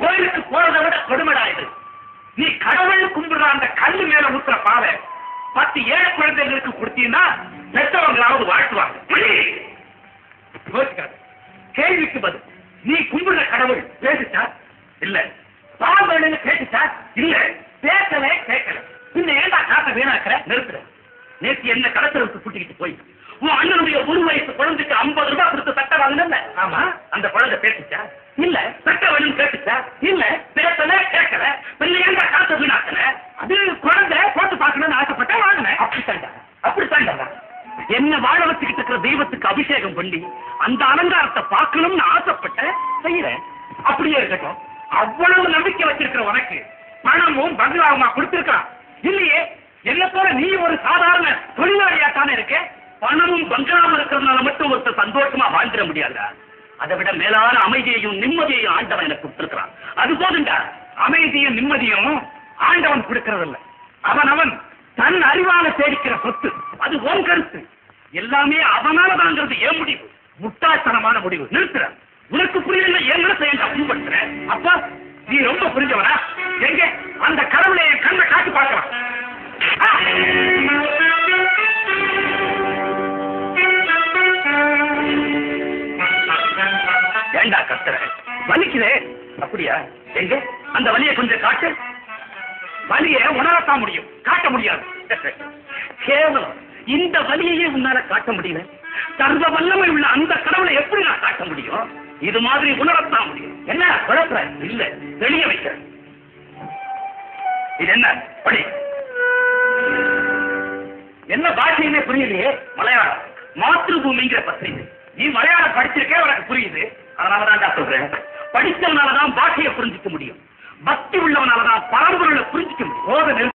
கோயிலுக்கு போறதை விட கொடுமடா இது. நீ கடவுள் கும்பிடுற அந்த கல்லு மேல ஊத்துற பாவை பத்து ஏழை குழந்தைகளுக்கு கொடுத்தீங்கன்னா பெற்றவங்களாவது வாழ்த்துவாங்க. புடி. கேள்விக்கு பதில். நீ கும்பிடுற கடவுள் பேசுச்சா? இல்ல. பால் கேட்டுச்சா இல்ல. பேசல கேட்கல. பின்ன ஏண்டா காசை வீணாக்கிற? நிறுத்துற. நேத்து என்ன கடத்தலுக்கு கூட்டிக்கிட்டு போய் உன் அண்ணனுடைய ஒரு வயசு குழந்தைக்கு ஐம்பது அப்படித்தாண்டா என்ன வாழ வச்சுக்கிட்டு இருக்கிற தெய்வத்துக்கு அபிஷேகம் பண்ணி அந்த அலங்காரத்தை பார்க்கணும்னு ஆசைப்பட்ட செய்யறேன். அப்படியே இருக்கட்டும். அவ்வளவு நம்பிக்கை வச்சிருக்கிற உனக்கு பணமும் பங்களாவுமா கொடுத்திருக்கான் இல்லையே என்ன போல நீ ஒரு சாதாரண தொழிலாளியா தானே இருக்க? பணமும் பங்களாவும் இருக்கிறதுனால மட்டும் ஒருத்தர் சந்தோஷமா வாழ்ந்துட முடியாதா? அதை விட மேலான அமைதியையும் நிம்மதியையும் ஆண்டவன் எனக்கு கொடுத்திருக்கிறான். அது போதுண்டா. அமைதியும் நிம்மதியும் ஆண்டவன் கொடுக்கறதில்ல. அவன் அவன். தன் அறிவால தேடிக்கிற சொத்து. அது உன் கருத்து. எல்லாமே அவனால தாங்கிறது ஏன் முடிவு. முட்டாள்தனமான முடிவு. நிறுத்துற உனக்கு புரியல என்ன செய்ய எங்க அப்பா நீ ரொம்ப புரிஞ்சவனா? எங்க? அந்த கடவுளை என் கண்ணை காட்டி பார்க்கலாம். ஏண்டா கத்துற? வலிக்குதே. அப்படியா? எங்க? அந்த வலியை கொஞ்சம் காட்டு. வலியை உணரத்தான் முடியும். காட்ட முடியாது. கேவலம். இந்த வலியையே உன்னால காட்ட முடியல. சர்வ வல்லமை உள்ள அந்த கடவுளை எப்படி நான் காட்ட முடியும்? இது மாதிரி உணரத்தான் முடியும். என்ன? குழப்ப? இல்ல. தெளிய வைக்கிறேன் இது என்ன? படி. என்ன பாஷையுமே புரியலையே? மலையாளம். மாத்திருபூமிங்கிற பத்திரிகை நீ மலையாளம் படிச்சிருக்கே உனக்கு புரியுது. அதனாலதான் சொல்றேன். படிச்சவனாலதான் பாஷையை புரிஞ்சுக்க முடியும். பக்தி உள்ளவனாலதான் பரம்பொருளை புரிஞ்சுக்க போத நிறுத்து